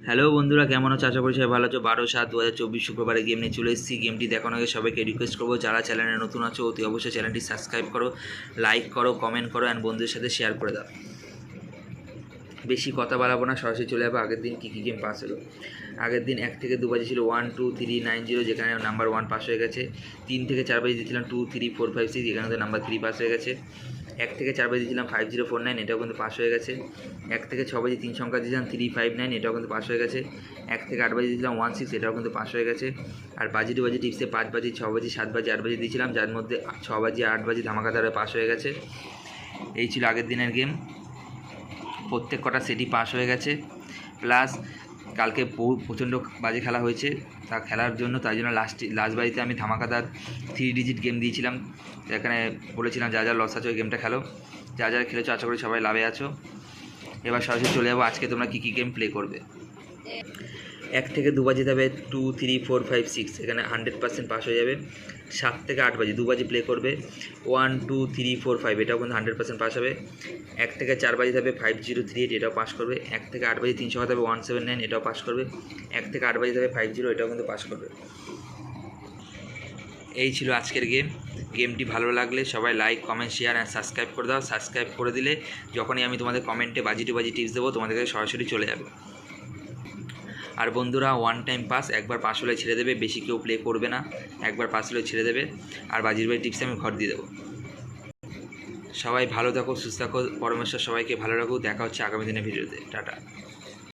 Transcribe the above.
Hello বন্ধুরা, কেমন আছো? আশা করি সবাই ভালো আছো। বারো সাত দু হাজার চব্বিশ শুক্রবারে গেম নিয়ে চলে এসেছি। গেমটি দেখানো আগে সবাইকে রিকোয়েস্ট করব, যারা চ্যানেলে নতুন আছো, অতি অবশ্যই চ্যানেলটি সাবস্ক্রাইব করো লাইক করো কমেন্ট করো অ্যান্ড বন্ধুদের সাথে শেয়ার করে দাও। বেশি কথা বাড়াবো না, সরাসরি চলে যাব। আগের দিন কী কী গেম পাস হলো? আগের দিন এক থেকে দু বাজে ছিল one two three nine zero যেখানে নাম্বার ওয়ান পাস হয়ে গেছে। তিন থেকে চার বাজে দিয়েছিলাম two three four five six যেখানে তো নাম্বার থ্রি পাস হয়ে গেছে। এক থেকে চার বাজে দিয়েছিলাম ফাইভ জিরো ফোর নাইন এটাও কিন্তু পাস হয়ে গেছে। এক থেকে ছ বাজে তিন সংখ্যা দিয়েছিলাম থ্রি ফাইভ নাইন এটাও কিন্তু পাস হয়ে গেছে। এক থেকে আট বাজে দিয়েছিলাম ওয়ান সিক্স এটাও কিন্তু পাস হয়ে গেছে। আর বাজি টু বাজি টিপসে পাঁচ বাজি, ছ বাজি, সাত বাজি, আট বাজে দিয়েছিলাম, যার মধ্যে ছ বাজি, আট বাজি ধামাকাদারে পাস হয়ে গেছে। এই ছিল আগের দিনের গেম প্রত্যেক কটা সেটই পাস হয়ে গেছে। প্লাস কালকে প্রচণ্ড বাজে খেলা হয়েছে। তা খেলার জন্য তাই জন্য লাস্ট লাস্ট বাড়িতে আমি ধামাকাদার থ্রি ডিজিট গেম দিয়েছিলাম। এখানে বলেছিলাম, যা যা লস আছে, ওই গেমটা খেলো। যা যা খেলেছো, আশা করি সবাই লাভে আছো। এবার সরাসরি চলে যাব। আজকে তোমরা কী কী গেম প্লে করবে? এক থেকে দু বাজে যাবে two three four five six এখানে হান্ড্রেড পার্সেন্ট পাস হয়ে যাবে। সাত থেকে আট বাজে, দু বাজে প্লে করবে। One two three four five এটাও কিন্তু হান্ড্রেড পার্সেন্ট পাস হবে। এক থেকে চার বাজে যাবে ফাইভ জিরো থ্রি এইট এটাও পাস করবে। এক থেকে আট বাজে, তিনশো যাবে ওয়ান সেভেন নাইন এটাও পাস করবে। এক থেকে আট বাজে যাবে ফাইভ জিরো এটাও কিন্তু পাস করবে। এই ছিল আজকের গেম গেমটি ভালো লাগলে সবাই like comment share and subscribe করে দাও। সাবস্ক্রাইব করে দিলে যখনই আমি তোমাদের কমেন্টে বাজি টু বাজি টিপস দেবো, তোমাদের কাছে সরাসরি চলে যাবে। আর বন্ধুরা ওয়ান টাইম পাস একবার পাস হলে ছেড়ে দেবে, বেশি কেউ প্লে করবে না। একবার পাস হলে ছেড়ে দেবে। আর বাজির ভাই টিপসে আমি ঘর দিয়ে দেবো। সবাই ভালো থাকো, সুস্থ থাকো। পরমেশ্বর সবাইকে ভালো রাখো দেখা হচ্ছে আগামী দিনের ভিডিওতে টাটা।